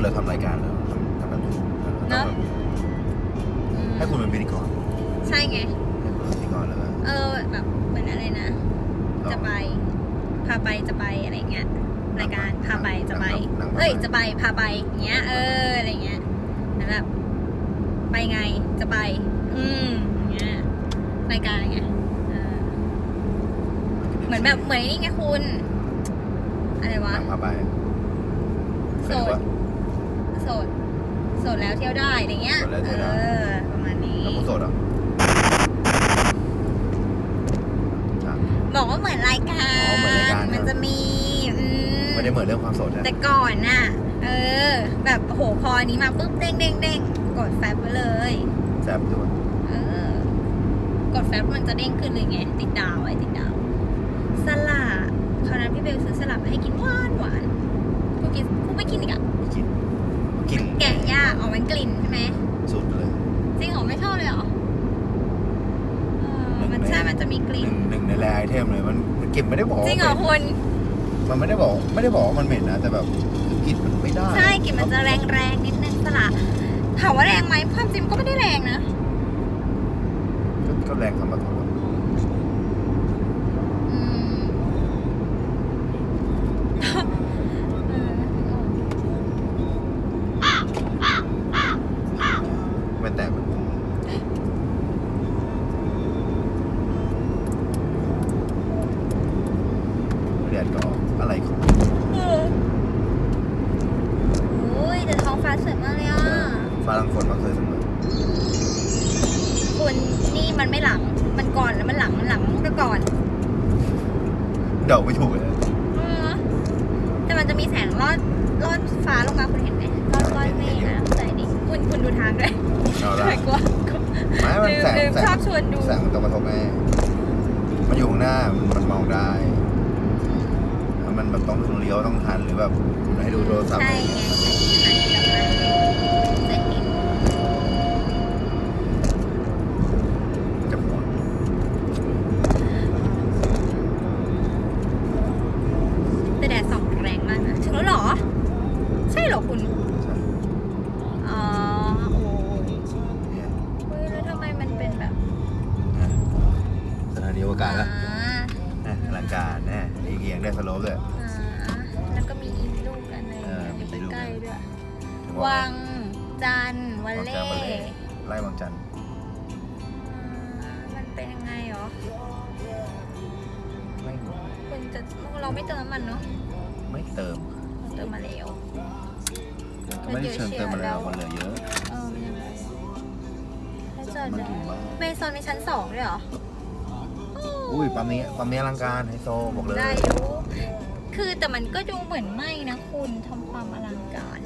กิดเราทำรายการแล้วทำทำแบบนี้เนอะ อืมให้คุณเป็นพิธีกรใช่ไง ให้คุณเป็นพิธีกรแล้วก็เออแบบเหมือนอะไรนะ จะไป พาไปจะไปอะไรเงี้ยรายการพาไปจะไป หนังเอ้ยจะไปพาไปอย่างเงี้ย เอออะไรเงี้ยแล้วแบบไปไงจะไป อืมอย่างเงี้ยรายการอะไรเงี้ยเออเหมือนแบบเหมือนนี่ไงคุณ อะไรหวะ นังพาไปโสด โสด โสดแล้วเที่ยวได้อะไรเงี้ย โสดแล้วเที่ยวได้เออประมาณนี้ แล้วคุณโสดเหรออะบอกว่าเหมือนรายการอ๋อเหมือนรายการ มันจะมีอืมไม่ได้เหมือนเรื่องความโสดนะแต่ก่อนน่ะ เออ แบบโหพออันนี้มาปุ๊บเด้งเด้งเด้งกดแฟบไปเลย แซ่บด้วยเออกดแฟบมันจะเด้งขึ้นเลยไง ติดดาวไว้ติดดาวสลัดคราวนั้นพี่เบลซื้อสลัดมาให้กินหวานหวานกูกินกูไม่กินอีกอะไม่กิน กินแกะยากอ๋อมันกลิ่นใช่ไหมสุดเลยจริงเหรอไม่ชอบเลยเหรอเออมันใช่มันจะมีกหลิ่น นึ่งหนึ่งในแรไอเทมเลยมันมันเก็บไม่ได้บอกจริงเหรอว่าคุณ มันไม่ได้บอกไม่ได้บอกว่ามันเหม็นนะแต่แบบคือกลิ่นมันไม่ได้ใช่กลิ่นมันจะแรงแรงๆนิดนึงสลัดถามว่าแรงไหมความจริงก็ไม่ได้แรงนะ ก็ก็แรงสำหรับผม อืมเออ ไม่แตกมันเรียนก็อะไรของ เออโอ้ยแต่ท้องฟ้าสวยมากเลยอะ ฟ้าลังฝนมาเคยเสมอ คุณนี่มันไม่หลัง มัน ก่อนแล้วมันหลังมันหลังก็ก่อนเดาไม่ถูกเลยเออแต่มันจะมีแสงลอดลอดฟ้าลงมาคุณเห็นไหมลอดลอดเมฆนะใจดิคุณคุณดูทางด้วยเอาละไม่กลัวไม่มันแสงลืมแสชองบชวนดูแสงมันตรงกระทบแม่มันอยู่ข้างหน้ามันมันมองได้มันแบบต้องเลี้ยวต้องทันหรือแบบให้ดูโทรศัพท์ใช่ไง ไงเหรอไม่คุณจะเราไม่เติมน้ำมันเนาะไม่เติมเราเติมมาแล้ว ก็ไม่ได้เชิญเติมมาแล้วมันเหลือเยอะเออมันยังไงให้จอดมันเลยถูกมากเมซอนมีชั้นสองด้วยเหรออุ้ยปั๊มนี้ปั๊มนี้อลังการไฮโซบอกเลย ได้อยู่คือแต่มันก็ดูเหมือนไม่นะคุณทำความอลังการ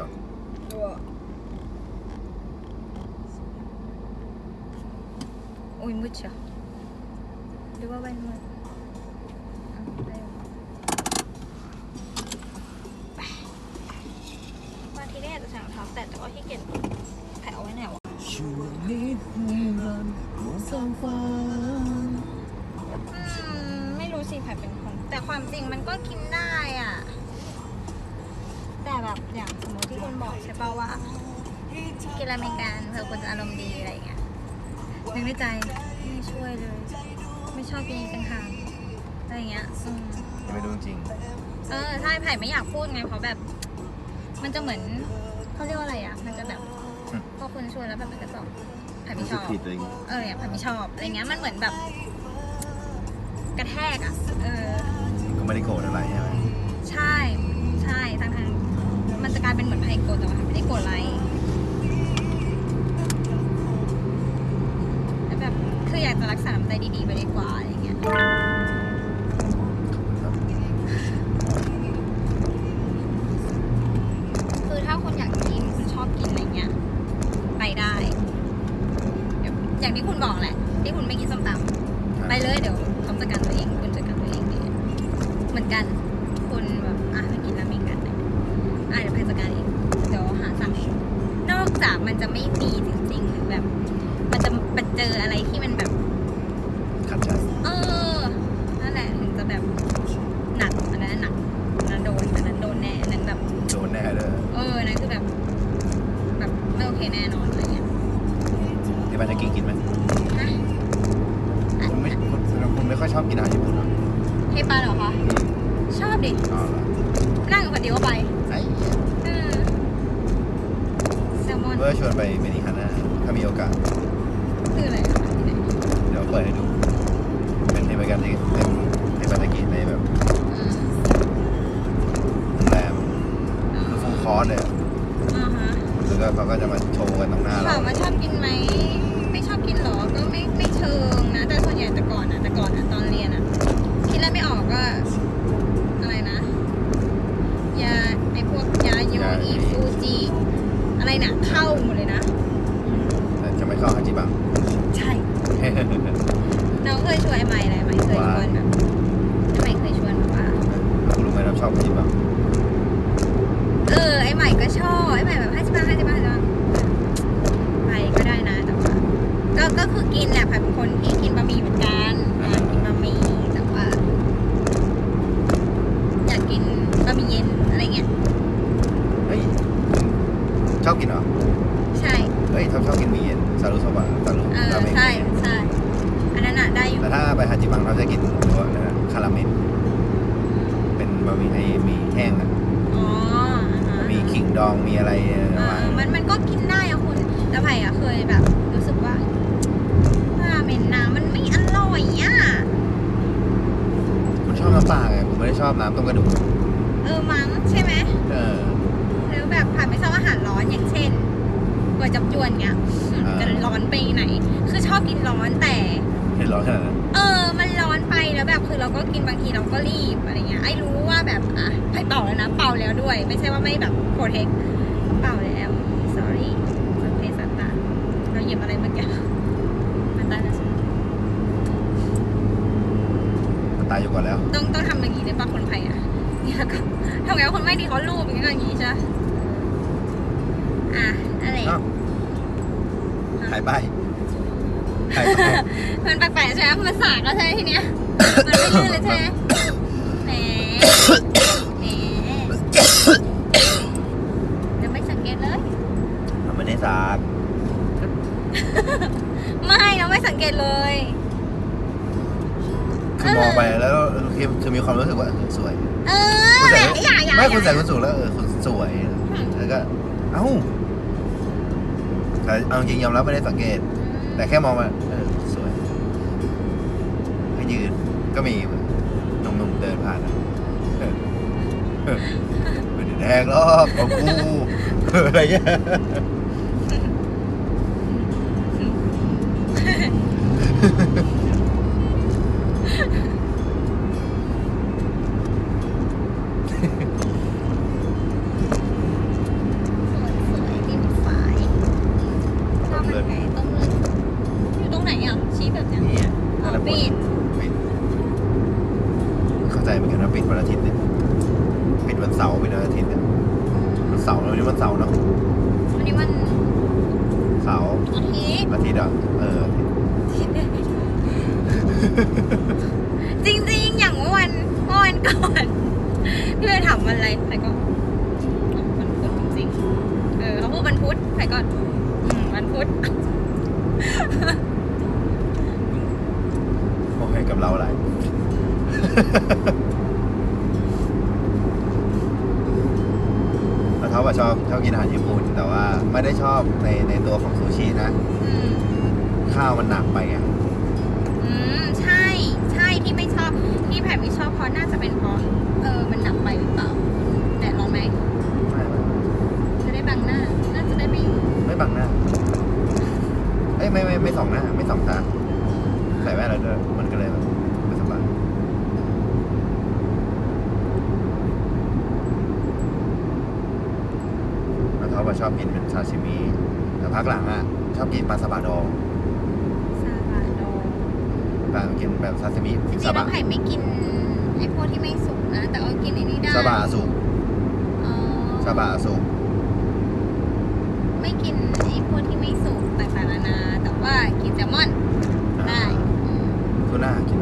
ก่อนอุ้ยมืดเชียวหรือว่าแว่นมืดอะได้อยู่ไปบางทีเนี่ยจะใส่รองเท้าแตะแต่ว่าขี้เกียจแตะเอาไว้ไหนวะช่วงนี้ให้รันหัวสองฟ้าอืมไม่รู้สิใครเป็นคน แต่ความจริงมันก็กินได้อะ แต่แบบอย่างสมมติที่คุณบอกใช่ป่าว่ากินราเมงกันเพื่อคุณจะอารมณ์ดีอะไรอย่างเงี้ยนึกในใจไม่ช่วยเลย ไม่ชอบกินกันทางอะไรอย่างเงี้ยอืมยังไม่รู้จริงเออใช่ไผ่ไม่อยากพูดไงเพราะแบบ มันจะเหมือนเขาเรียกว่าอะไรอะ มันจะแบบอืมพอคุณชวนแล้วแบบมันก็จะไผ่ไม่รู้ชสึกอบผิดอะไรอย่างงี้เออเนี่ยไผ่ไม่ชอบอะไรเงี้ยมันเหมือนแบบ กระแทกอะ เออ ก็ไม่ได้โกรธอะไรใช่ไหมใช่ใช่ทางทางมัน จะกลายเป็นเหมือนไผ่โกรธแต่ว่าไผ่ไม่ได้โกรธอะไรแล้วแบบคืออยากจะรักษาน้ำใจดีๆไปดีกว่าอะไรเงี้ยครับคือถ้าคุณอยากกินคุณชอบกินอะไรเงี้ยไปได้เดี๋ยวอย่างที่คุณบอกแหละ ที่คุณไม่กินส้มตำไปเลยเดี๋ยว ชอบกินอาหารญี่ปุ่นเหรอเฮปาเหรอคะ ชอบดิ อ๋อเหรอนั่งกับคนเดียวก็ไปไอ้เออแซลมอน เพื่อชวนไปเมนิฮาน่าถ้ามีโอกาส คืออะไรอะที่ไหน เดี๋ยวเปิดให้ดู เป็นเทปกันที่เป็นเทปตะกี้ในแบบ อืม โรงแรมคือฟูลคอร์สเลยอะ อ่าฮะ แล้วก็เขาก็จะมาโชว์กันตรงหน้าเรา ถามว่าชอบกินไหม ไม่ชอบกินหรอ ก็ไม่ไม่เชิงนะ แต่ส่วนใหญ่แต่ก่อนอะแต่ก่อนอะตอนเรียนอะคิดแล้วไม่ออกก็ อะไรนะ ยาไอพวกยาโยอีฟูจิอะไรน่ะ เข้าหมดเลยนะ แต่จะไม่เข้าฮาจิบัง ใช่ น้องเคยชวนไอ้ใหม่อะไรใหม่เคยชวนแบบไอ้ใหม่เคยชวนแบบว่า รู้ไหมเราชอบฮาจิบัง เออไอ้ใหม่ก็ชอบไอ้ใหม่แบบให้จิบ้างให้จิบ้างให้จิบ้างไปก็ได้นะแต่ว่า ก็ก็คือกินแหละค่ะเป็นคนที่กินบะหมี่เหมือนกันอยากกินบะหมี่แต่ว่า อยากกินบะหมี่เย็นอะไรเงี้ย เฮ้ยชอบกินเหรอ ใช่ เฮ้ยชอบชอบกินหมี่เย็นซารุโซบะซารุเออ ราเมงใช่ใช่อันนั้นอะได้อยู่ แต่ถ้าไปฮาจิบังเราจะกินตัวอะไรนะคาราเมนเป็นบะหมี่ไอ้หมี่แห้งอะอ๋ออ่าฮะมีขิงดองมีอะไรประมาณอ่ามันมันก็กินได้อะคุณแต่ไผ่อะเคยแบบ รู้สึกว่าราเมนน้ำมันไม่อร่อยอะ คุณชอบน้ำปลาไงผมไม่ได้ ชอบน้ำต้มกระดูกเออมั้งใช่ไหมเออ หรือแบบผ่านไม่ชอบอาหารร้อนอย่างเช่นก๋วยจับยวนเงี้ยอืมอ่า จะร้อนไปไหน คือชอบกินร้อนแต่ เห็นร้อนขนาดนั้นเออ มันร้อนไปแล้วแบบคือเราก็กินบางทีเราก็รีบอะไรเงี้ยไอ้รู้ว่าแบบอะไผ่เป่าแล้วนะ เป่าแล้วด้วย ไม่ใช่ว่าไม่แบบโปรเทคเป่าแล้ว sorry สัตว์เพศสัตว์ตาเราหยิบอะไรเมื่อกี้มันตายแล้วใช่ไหม มันตายอยู่ก่อนแล้ว ต้องต้องทำอย่างนี้เลยป่ะคนไทยอะนี่แล้วก็ทำ ไงว่าคนไม่ดีเขารูปอย่างนี้ก็อย่างนี้ใช่ปะอะอะไรเอ้าหายไปหายไปมันแปลกๆใช่ไหมมันสากแล้วใช่ไหมทีเนี้ย มันไม่ลื่นเลยใช่ไหมแหมแหมจะไม่สังเกตเลยเราไม่ได้สาก ไม่เราไม่สังเกตเลย คือมองไปแล้วคือคือมีความรู้สึกว่าเออสวยเออคุณแหมใส่อย่าอย่าไม่อย่าคุณใส่คุณสูงแล้วเออคุณสวยแล้วก็ เอ้าแต่เอาจริงยอมรับไม่ได้สังเกต แต่แค่มองมาเออสวยให้ยืนก็มีหนุ่มๆเดินผ่านอะเออเออไม่ได้แดงหรอกของกูอะไรเงี้ย สวยๆริมฝายชอบมันไงต้มเลือดอยู่ตรงไหนอะ ชี้แบบเนี้ย นี่ อ๋อ นั่นแหละ ปิด ปิดเข้าใจเหมือนกันว่าปิดวันอาทิตย์เนี่ยปิดวันเสาร์ปิดวันอาทิตย์เนี่ยวันเสาร์แล้ววันนี้วันเสาร์เนาะ วันนี้มัน เสาร์ อาทิตย์ อาทิตย์อะเออ จริงๆ อย่างเมื่อวันเมื่อวันก่อนพี่เลยถามวันอะไรไผ่ก็อ๋อวันพุธจริงๆ เออเขาพูดวันพุธไผ่ก็อืมวันพุธ โอเคกับเราอะไร แล้วเขาอะชอบชอบกินอาหารญี่ปุ่น แต่ว่าไม่ได้ชอบในในตัวของซูชินะ อืม ข้าวมันหนักไปไงอืม ใช่ ใช่ที่ไม่ชอบที่แผ่ไม่ชอบเพราะน่าจะเป็นเพราะเออมันหนักไปหรือเปล่าแดดร้อนไหมไม่ไม่จะได้บังหน้า น่าจะได้ไม่ไม่บังหน้าเอ้ยไม่ไม่ไม่สองหน้า ไม่สองตาใส่แว่นแล้วด้วยมัน ก็ชอบกินเป็นซาชิมิแต่พักหลังอะชอบกินปลาสบะดองซาบะโดปลากินแบบซาชิมิจริงสบะไข่ไม่กินไอ้พวกที่ไม่สุกนะ แต่เอากินไอ้นี้ได้สบะสุกอ๋สบะสุกไม่กินไอ้พวกที่ไม่สุกต่างๆนานาแต่ว่ากินแซลมอนได้อืทูน่ากิน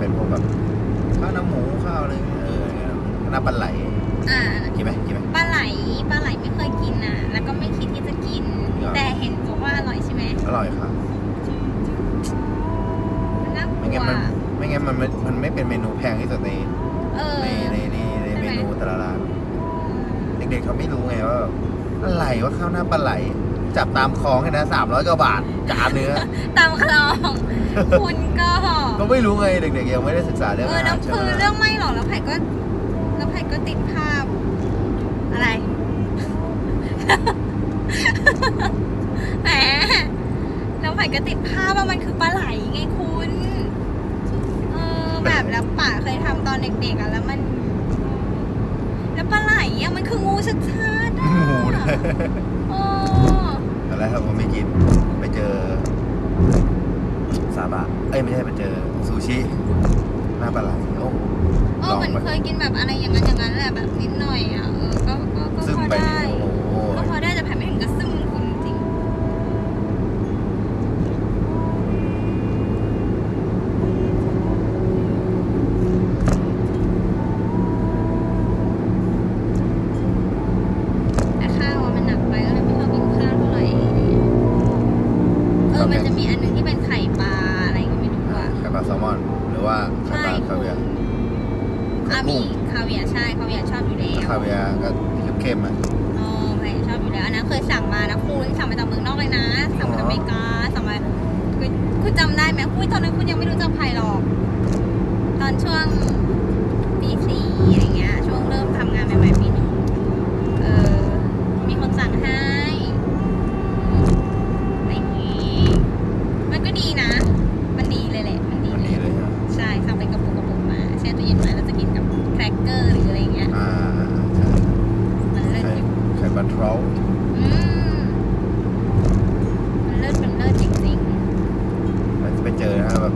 ข้าวแล้วก็เป็นพวกแบบข้าวหน้ำหมูข้าวอะไรเงี้ยเอออย่างเงี้ยน้ำปลาไหลอ่ากินไหมกินไหมปลาไหลปลาไหลไม่เคยกินอะ แล้วก็ไม่คิดที่จะกินเหรอแต่เห็นบอกว่าอร่อยใช่ไหมอร่อยครับมันน่ากไม่ลังั้นวมันไม่งั้นมันมันมันไม่เป็นเมนูแพงที่สุดในเออในในในในใช่ไหมเมนูแต่ละร้านเด็กๆเขาไม่รู้ไงว่าแบบอะไรว่าข้าวหน้าปลาไหลจับตามคลองให้นะสามร้อยกว่าบาทจานเนื้อ ตามคลอง คุณก็ ก็ไม่รู้ไงเด็กๆยังไม่ได้ศึกษาเรื่องเอออาแล้หาวรใช่คือไหมเรื่องไม่หรอกแล้วไผ่ก็แล้วไผ่ก็ติดภาพ อะไร แหมแล้วไผ่ก็ติดภาพว่ามันคือปลาไหลไงคุณ เออแบบแล้วป่าเคยทำตอนเด็กๆอะแล้วมัน แล้วปลาไหลอะมันคืองูชัดๆอะหมูนะโอ้อะไรครับผมไม่กินไปเจอ ซาบะเอ้ยไม่ใช่ไปเจอซูชิหน้าปลาไหลโอ้เอลอองมันไปเคยกินแบบอะไรอย่างนั้นอย่างนั้นแหละแบบนิดหน่อยอะเออก็ก็ก็ซึมพอไปได้ นี่โอ้โห ก็พอได้แต่แผ่ไม่ถึงกับซึมคุณจริง แต่ข้าวอะมันหนักไปก็เลยไม่ชอบกินข้าวเท่าไหร่อะไรเงี้ยเออ มันจะมีอันหนึงที่เป็นไข่ปลาอะไรก็ไม่รู้อะ ไข่ปลาแซล มอนหรือว่าไข่ปลาคาเวียร์อะมีคาเวียร์ใช่คาเวียร์ชอบอยู่แล้วคาเวียร์ก็เข้มๆอะอ๋อแม่ชอบอยู่แล้วอันนั้นเคยสั่งมานะคุณสั่งมาจากเมืองนอกเลยนะ สั่งมาจากอเมริกาสั่งมาคุณคุณจำได้ไหมคุณตอนนั้นคุณยังไม่รู้จักไผ่หรอก ตอนช่วงปีสี่อะไรเงี้ยช่วงเริ่มทำงานใหม่ๆปีหนึ่งเออมีคนสั่งให้อะไรอย่างงี้มันก็ดีนะ มันดีเลยแหละ มันดี มัน เล ดี ย เลยอะ ใช่สั่งเป็นกระปุกกระปุกมาแช่ตู้เย็นไว้แล้วจะกินกับแครกเกอร์หรืออะไรเงี้ย อ่า มันเลิศ ใช่ อยู่ ไข่ปลาทรอล อืมมันเลิศมันเลิศจริง ไปเจอนะแบบ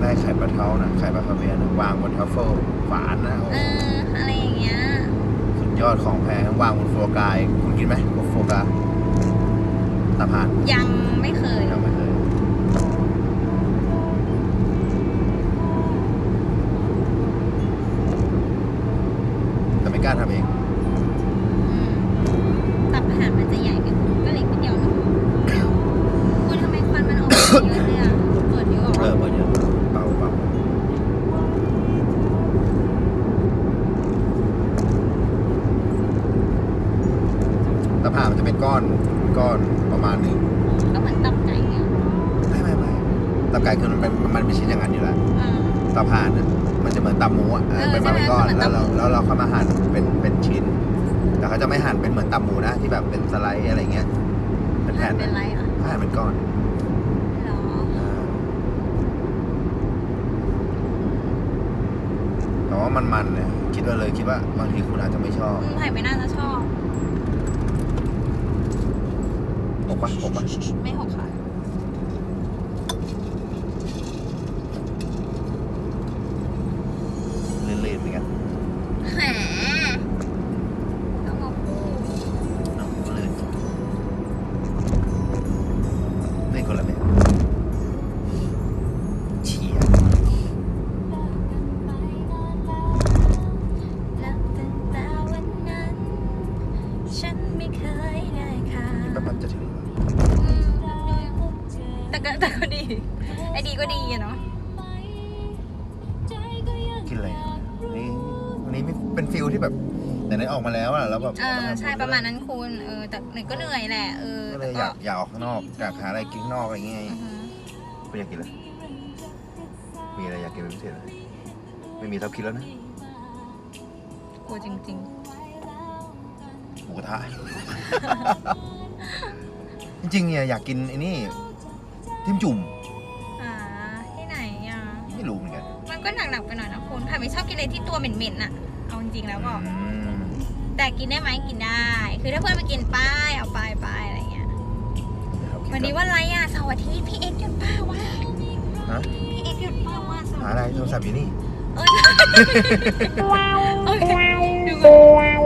ได้ไข่ปลาเท้านะไข่ปลาคาเวียร์นะวางบนทัฟเฟิลฝานนะโอ้ ๆ เออ อะไรอย่างเงี้ย สุดยอดของแพงวาง บนโฟกายคุณกินไหมบนโฟกาตาผ่าน ยังไม่เคย ยังไม่เคยแต่ไม่กล้าทำเอง อืมตับอาหารมันจะใหญ่ไหมคุณก็เล็กนิดเดียวเนอะคุณทำไมควันมันออกมาเยอะเลยอะ เปิดเยอะเหร เอ อ อเปิดเยอะเบาเบาตะผ่านมันจะเป็นก้อนก้อนประมา ณหนึ่งก็เหมือนตับไก่ไงไม่ไม่ไม่ตับไก่คือมันเป็นมันเป็นชิ้นอย่างนั้นอยู่แล้วอ่า ตับห่านอะมันจะเหมือนตับหมูอะเออเออเป็นมาเป็นก้อนใช่ไหม แล้วเราเหมือนตับหมูแล้วเราเข้ามาหั่นเป็นเป็นชิ้น แต่เขาจะไม่หั่นเป็นเหมือนตับหมูนะที่แบบเป็นสไลด์อะไรเงี้ยเป็นแผ่นเป็นนะไรอะเขาหั่นเป็นก้อนเหรออ่าแต่ว่ามันมันเนี่ยคิดว่าเลยคิดว่าบางทีคุณอาจจะไม่ชอบอืมไผ่ไม่น่าจะชอบ ห กปะหกปะไม่หกค่ะ เลื่อนๆเหมือนกันแหมต้องมาพูดเอาเลื่อนเลื่อนคนละแบบเฉียแล้วตั้งแต่วันนั้นฉันไม่เคยได้ค่ะแป๊บมันจะถึงอืม แต่ก็แต่ก็ดี ไอดีก็ดีอะเนาะกินอะไรอะนี่วันนี้เป็นฟิลที่แบบแต่ไหนออกมาแล้วอะแล้วแบบเออใช่ประมาณนั้นคุณ เออ แต่หนึ่งก็เหนื่อยแหละ เออก็เลแต่ยอก็ยากอยากออกข้างนอกอยากหาอะไรกินข้างนอกอะไรเงี้ยอือฮึคุณอยากกินอะไรมีอะไรอยากกินเป็นพิเศษไหมไม่มีทับคิดแล้วนะกลัวจริง หมูกระทะ จริงๆเนี่ยอยากกินไอ้นี่ จิ้มจุ่มๆอ่าที่ไหนอะไม่รู้เหมือนกันมันก็หนักๆไปหน่อยนะคุณไผ่ไม่ชอบกินอะไรที่ตัวเหม็นๆน่ะเอาจริงๆแล้วก็อืมแต่กินได้ไหมกินได้ คือถ้าเพื่อนมากินป้ายเอาไปไปอะไรเงี้ยอวันนี้วันอะไรอะเสาร์อาทิตย์พี่เอ็กซ์หยุดเปล่าวะฮะพี่เอ็กซ์หยุดเปล่าวะเสาร์หาอาอะไรทิตย์โทรศัพท์อยู่นี่ เออ โอเคดูก่อน